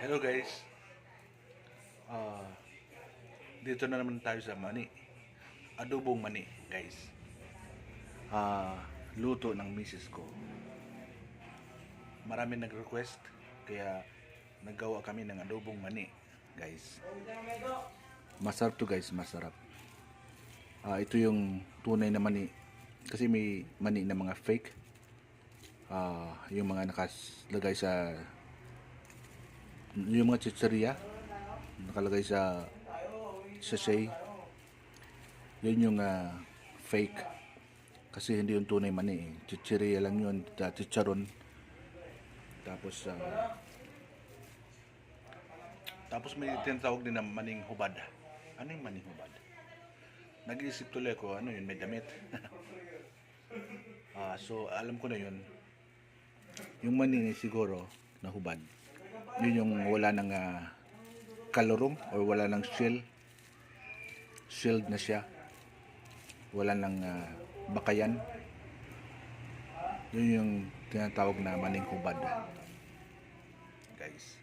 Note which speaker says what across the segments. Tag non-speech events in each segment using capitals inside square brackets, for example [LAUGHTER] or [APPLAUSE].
Speaker 1: Hello guys. Ah, dito na naman tayo sa mani. Adobong mani, guys. Ah, luto ng misis ko. Marami nag-request kaya naggawa kami ng adobong mani, guys. Masarap to guys, masarap. Ah, ito yung tunay na mani kasi may mani na mga fake. Ah, yung mga nakaslagay sa yung mga chicheria nakalagay sa sachet. Yun yung ah, fake. Kasi hindi yung tunay mani eh. chicheria lang yun ta- chicharon. Tapos ah, tapos may tinatawag din na maning hubad. Ano yung maning hubad? Nag-iisip tuloy ko ano yun may damit. [LAUGHS] Ah, so alam ko na yun. Yung mani siguro na hubad yun yung wala ng uh, kalorum or wala ng shell. Shelled na siya. Wala ng ah, bakayan. Yun yung tinatawag na maning hubad guys.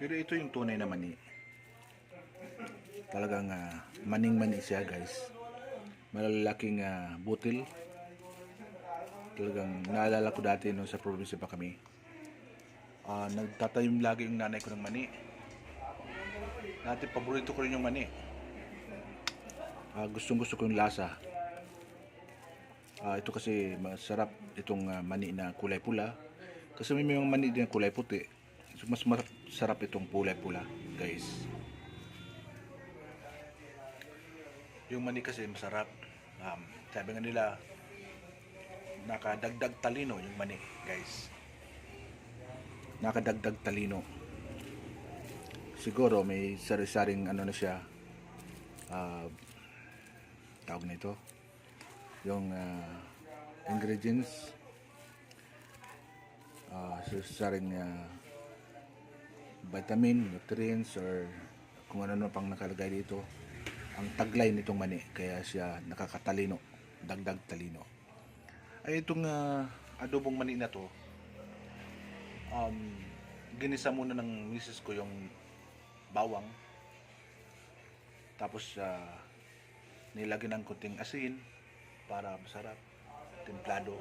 Speaker 1: Pero ito yung tunay na mani. Talagang ah, maning mani siya guys. Malalaking ah, butil. Talagang naalala ko dati nung sa probinsya pa kami Ah, nagtatanim lagi yung nanay ko ng mani. Dati paborito ko rin yung mani. Ah, gustong gusto ko yung lasa. Ah, ito kasi masarap itong ah, mani na kulay pula. Kasi may mga mani din na kulay puti. So, mas masarap itong kulay pula, guys. Yung mani kasi masarap. Um, sabi nga nila, nakadagdag talino yung mani, guys nakadagdag talino. Siguro may sari-saring ano na siya. ah tawag nito. Yung ah, ingredients. Uh, sari-saring ah, vitamin, nutrients, or kung ano pang nakalagay dito. Ang taglay nitong mani. Kaya siya nakakatalino. Dagdag talino. Ay itong ah, adobong mani na to um, ginisa muna ng misis ko yung bawang. Tapos uh, nilagyan ng kunting asin para masarap, templado.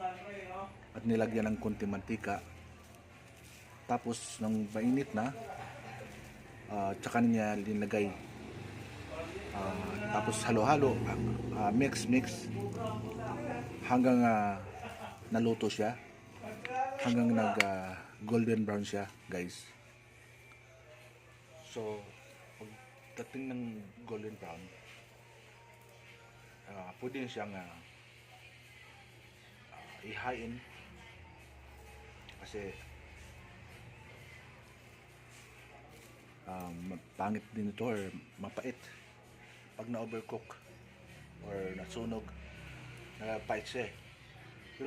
Speaker 1: At nilagyan ng kunting mantika. Tapos nang mainit na, uh, tsaka niya linagay. Uh, tapos halo-halo, uh, mix mix hanggang uh, naluto siya hanggang nag uh, golden brown siya guys. So pagdating ng golden brown uh, pwede siyang uh, uh, ihain. Kasi um, pangit din ito or mapait. Pag na overcook or nasunog napait siya eh